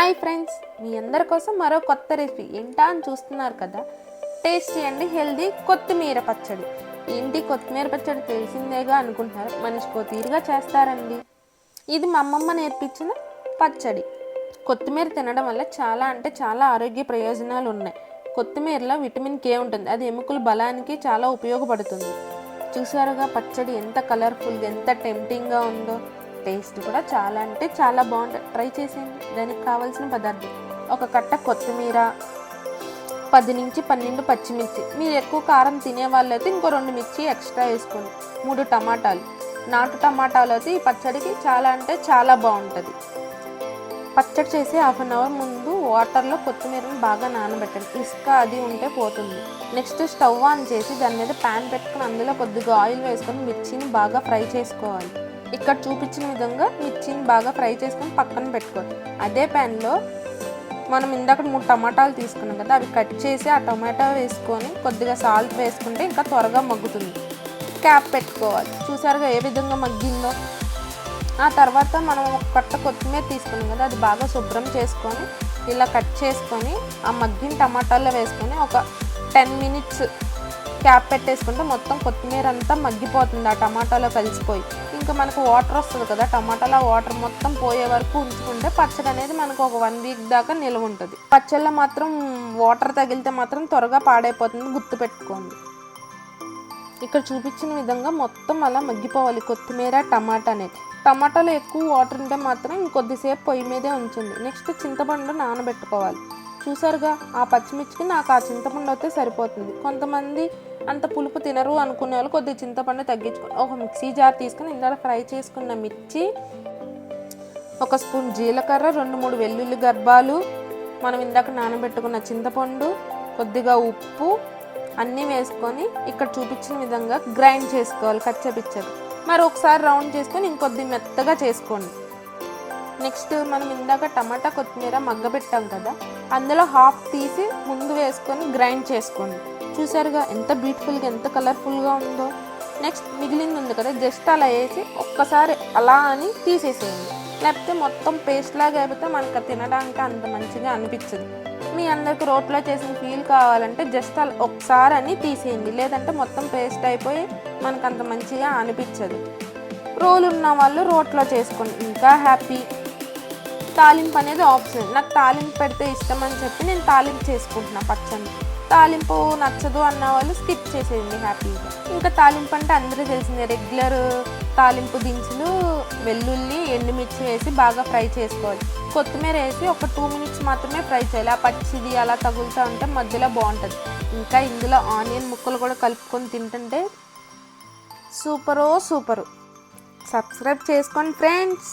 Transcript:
Hi friends మీ అందరి కోసం మరో కొత్త రెసిపీ. ఏంటా అని చూస్తున్నారు కదా? టేస్టీ అండి హెల్దీ కొత్తిమీర పచ్చడి. ఏంటి కొత్తిమీర పచ్చడి? తెలిసిందేగా అనుకుంటున్నారు. మనిషికో తీరుగా చేస్తారండి. ఇది మా అమ్మమ్మ నేర్పించిన పచ్చడి. కొత్తిమీర తినడం వల్ల చాలా అంటే చాలా ఆరోగ్య ప్రయోజనాలు ఉన్నాయి. కొత్తిమీరలో విటమిన్ కే ఉంటుంది. అది ఎముకల బలానికి చాలా ఉపయోగపడుతుంది. చూసారుగా పచ్చడి ఎంత కలర్ఫుల్గా ఎంత టెంప్టింగ్గా ఉందో. టేస్ట్ కూడా చాలా అంటే చాలా బాగుంటుంది. ట్రై చేసేయండి దానికి కావాల్సిన పదార్థం. ఒక కట్ట కొత్తిమీర పది నుంచి పన్నెండు పచ్చిమిర్చి. మీరు ఎక్కువ కారం తినే వాళ్ళైతే ఇంకో రెండు మిర్చి ఎక్స్ట్రా వేసుకోండి. మూడు టమాటాలు. నాటు టమాటాలు అయితే ఈ పచ్చడికి చాలా అంటే చాలా బాగుంటుంది. పచ్చడి చేసి హాఫ్ అన్ అవర్ ముందు వాటర్లో కొత్తిమీరని బాగా నానబెట్టండి. ఇసుక అది ఉంటే పోతుంది. నెక్స్ట్ స్టవ్ ఆన్ చేసి దాని మీద ప్యాన్ పెట్టుకుని అందులో కొద్దిగా ఆయిల్ వేసుకొని మిర్చిని బాగా ఫ్రై చేసుకోవాలి. ఇక్కడ చూపించిన విధంగా మిర్చిని బాగా ఫ్రై చేసుకొని పక్కన పెట్టుకోవాలి అదే ప్యాన్లో మనం ఇందాక మూడు టమాటాలు తీసుకున్నాం కదా అవి కట్ చేసి ఆ టమాటా వేసుకొని కొద్దిగా సాల్ట్ వేసుకుంటే ఇంకా త్వరగా మగ్గుతుంది. క్యాప్ పెట్టుకోవాలి. చూసారుగా ఏ విధంగా మగ్గిందో? ఆ తర్వాత మనం ఒక కట్ట కొత్తిమీర తీసుకున్నాం కదా అది బాగా శుభ్రం చేసుకొని ఇలా కట్ చేసుకొని ఆ మగ్గిన టమాటాల్లో వేసుకొని ఒక టెన్ మినిట్స్ క్యాప్ పెట్టేసుకుంటే మొత్తం కొత్తిమీర అంతా మగ్గిపోతుంది ఆ టమాటాలో కలిసిపోయి. ఇంకా మనకు వాటర్ వస్తుంది కదా టమాటాలో ఆ వాటర్ మొత్తం పోయే వరకు ఉంచుకుంటే పచ్చడి అనేది మనకు ఒక వన్ వీక్ దాకా నిల్వ ఉంటుంది. పచ్చళ్ళ మాత్రం వాటర్ తగిలితే మాత్రం త్వరగా పాడైపోతుంది గుర్తుపెట్టుకోండి ఇక్కడ చూపించిన విధంగా మొత్తం అలా మగ్గిపోవాలి కొత్తిమీర టమాటా అనేది. టమాటాలో ఎక్కువ వాటర్ ఉంటే మాత్రం ఇంకొద్దిసేపు పొయ్యి మీదే ఉంచండి. నెక్స్ట్ చింతపండు నానబెట్టుకోవాలి. చూసారుగా ఆ పచ్చిమిర్చికి నాకు ఆ చింతపండు అయితే సరిపోతుంది. కొంతమంది అంత పులుపు తినరు అనుకునే వాళ్ళు కొద్దిగా చింతపండు తగ్గించుకో ఒక మిక్సీ జార్ తీసుకుని ఇందాక ఫ్రై చేసుకున్న మిర్చి ఒక స్పూన్ జీలకర్ర రెండు మూడు వెల్లుల్లి గర్భాలు మనం ఇందాక నానబెట్టుకున్న చింతపండు కొద్దిగా ఉప్పు అన్నీ వేసుకొని ఇక్కడ చూపించిన విధంగా గ్రైండ్ చేసుకోవాలి కచ్చపిచ్చరు మరి ఒకసారి రౌండ్ చేసుకొని ఇంకొద్ది మెత్తగా చేసుకోండి. నెక్స్ట్ మనం ఇందాక టమాటా కొత్తిమీర మగ్గబెట్టాం కదా అందులో హాఫ్ తీసి ముందు వేసుకొని గ్రైండ్ చేసుకోండి. చూసారుగా ఎంత బ్యూటిఫుల్గా ఎంత కలర్ఫుల్గా ఉందో. నెక్స్ట్ మిగిలింది ఉంది కదా జస్ట్ అలా వేసి ఒక్కసారి అలా అని తీసేసేయండి. లేకపోతే మొత్తం పేస్ట్ లాగా అయిపోతే మనకు అది తినడానికి అంత మంచిగా అనిపించదు. మీ అందరికి రోట్లో చేసిన ఫీల్ కావాలంటే జస్ట్ అలా ఒకసారి అని తీసేయండి. లేదంటే మొత్తం పేస్ట్ అయిపోయి మనకు అంత మంచిగా అనిపించదు. రోలు ఉన్న వాళ్ళు రోట్లో చేసుకోండి. ఇంకా హ్యాపీ. తాలింపు అనేది ఆప్షన్ నాకు తాలింపు పెడితే ఇష్టం అని చెప్పి నేను తాలింపు చేసుకుంటున్నా పచ్చని. తాలింపు నచ్చదు అన్న వాళ్ళు స్కిప్ చేసేయండి హ్యాపీగా. ఇంకా తాలింపు అంటే అందరూ తెలిసిందే. రెగ్యులర్ తాలింపు దినుసులు వెల్లుల్లి ఎండుమిర్చి వేసి బాగా ఫ్రై చేసుకోవాలి. కొత్తిమీర వేసి ఒక టూ మినిట్స్ మాత్రమే ఫ్రై చేయాలి. ఆ పచ్చిది అలా తగులుతూ ఉంటే మధ్యలో బాగుంటుంది. ఇంకా ఇందులో ఆనియన్ ముక్కలు కూడా కలుపుకొని తింటుంటే సూపరో సూపరు. సబ్స్క్రైబ్ చేసుకోండి ఫ్రెండ్స్.